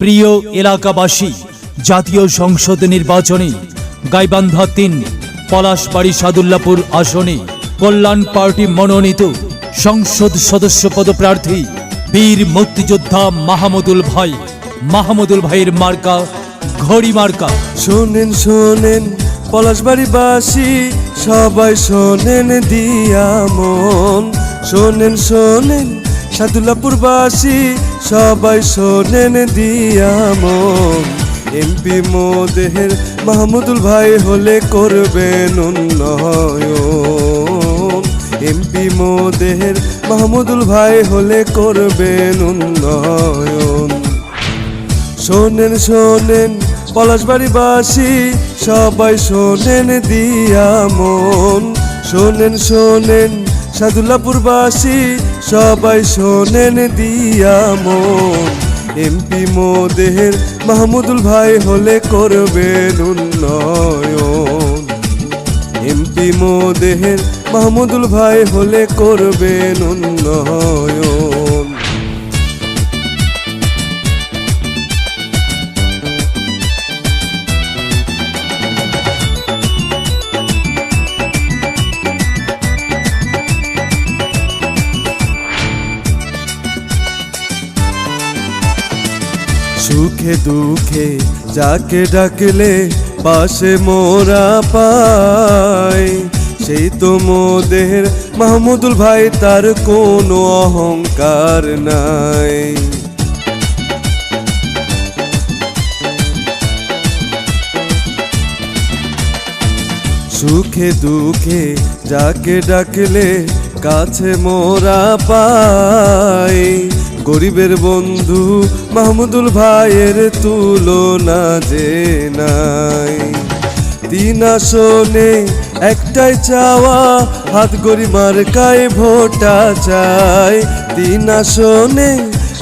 প্রিয় এলাকাবাসী, জাতীয় সংসদ নির্বাচনে, গাইবান্ধা তিন পলাশবাড়ি সাদুল্লাপুর আসনে, কল্যাণ পার্টি মনোনীত সংসদ সদস্য পদপ্রার্থী বীর মুক্তিযোদ্ধা মাহমুদুল ভাই। মাহমুদুল ভাইয়ের মার্কা, ঘড়ি মার্কা। শোনেন শোনেন, পলাশবাড়িবাসী, সবাই শোনেন, দিয়া মন। শোনেন শোনেন সাদুল্লাপুরবাসী, সবাই শোনেন দিয়া মন। এমপি মোদেহের মাহমুদুল ভাই হলে করবেন উন্নয়ন। এমপি মোদেহের মাহমুদুল ভাই হলে করবেন উন্নয়ন। শোনেন শোনেন, পলাশবাড়িবাসী, সবাই শোনেন দিয়া মন। শোনেন শোনেন, সাদুল্লাপুরবাসী সবাই শোনেন দিয়া মন। এমপি মোদের মাহমুদুল ভাই হলে করবেন উন্নয়ন। এমপি মোদের মাহমুদুল ভাই হলে করবেন উন্নয়ন। সুখে দুঃখে যাকে ডাকলে পাশে মোরা পায়, সেই তো মোদের মাহমুদুল ভাই, তার কোনো অহংকার নাই। সুখে দুঃখে যাকে ডাকলে কাছে মোরা পাই গরিবের বন্ধু মাহমুদুল ভাইয়ের তুলনা যে নাই। তিন আসনে একটাই চাওয়া, হাত গরিমার কায় ভোটা চাই। তিন আসনে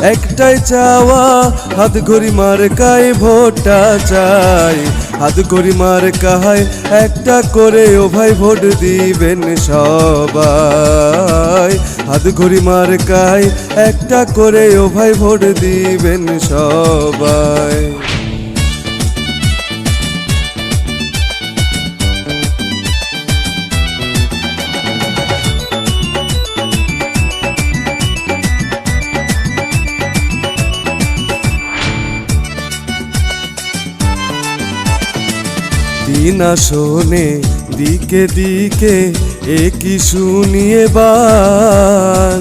একটাই চাওয়া, হাত ঘড়ি মার কায় ভোটটা চাই। হাত ঘড়ি মার কাহায় একটা করে, ও ভাই ভোট দিবেন সবাই। হাত ঘড়ি মার কায় একটা করে, ও ভাই ভোট দিবেন সবাই। তিন আসনে দিকে দিকে একই শুনিয়ে বার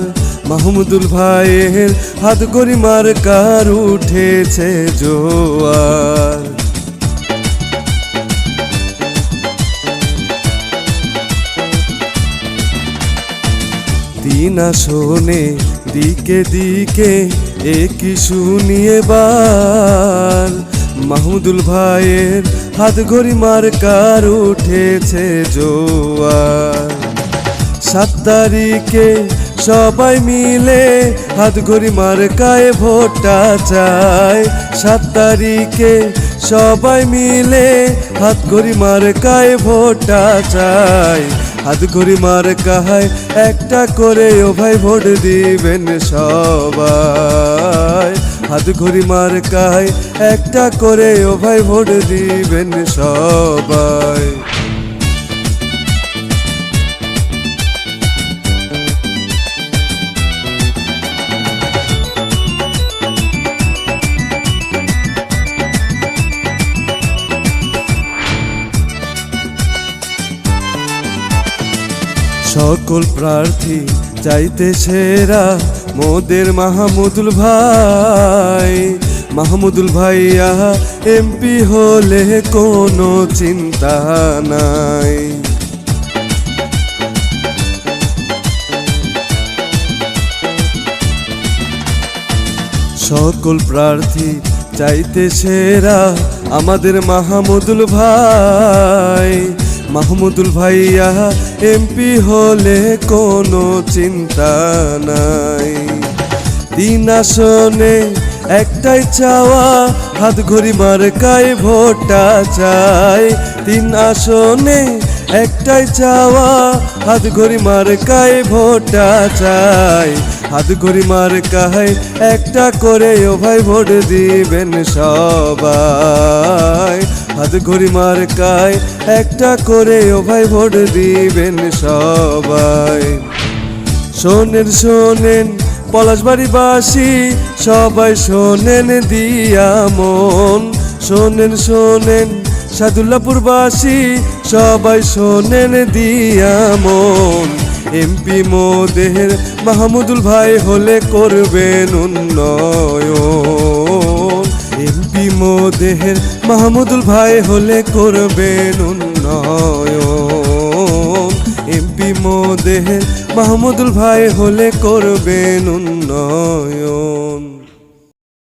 মাহমুদুল ভাইয়ের হাত গরিমার কার উঠেছে জোয়ার। তিন আসনে দিকে দিকে একই শুনিয়ে বার মাহমুদুল ভাইয়ের হাত ঘড়ি মার কার উঠেছে জোয়ার। সাত তারিখে সবাই মিলে হাত ঘড়ি মার কায়ে ভোটটা চায়। সাত তারিখে সবাই মিলে হাত ঘড়ি মার কায়ে ভোটটা চায়। হাত ঘড়ি মার কাহায় একটা করে ও ভাই ভোট দিবেন সবাই। হাত ঘড়ি মার কাহায় একটা করে ও ভাই ভোট দিবেন সবাই। সকল প্রার্থী চাইতে সেরা মোদের মাহমুদুল ভাই, মাহমুদুল ভাইয়া এমপি হলে কোনো চিন্তা নাই। সকল প্রার্থী চাইতে সেরা আমাদের মাহমুদুল ভাই মাহমুদুল ভাইয়া এমপি হলে কোনো চিন্তা নাই। তিন আসনে একটাই চাওয়া, হাত ঘড়ি মার্কায় ভোটটা চাই। তিন আসনে একটাই চাওয়া, হাত ঘড়ি মার কায় ভোটটা চাই। হাত ঘড়ি মার কায় একটা করে ও ভাই ভোট দিবেন সবাই। হাত ঘড়ি মার কায়, একটা করে ও ভাই ভোট দিবেন সবাই। শোনেন শোনেন পলাশবাড়ি বাসী সবাই শোনেন দিয়া মন। শোনেন শোনেন সাদুল্লাপুর বাসী সবাই শোনেন দিয়া মন। এমপি মোদের মাহমুদুল ভাই হলে করবেন উন্নয়ন। এমপি মোদের মাহমুদুল ভাই হলে করবেন উন্নয়ন। এমপি মোদের মাহমুদুল ভাই হলে করবেন উন্নয়ন।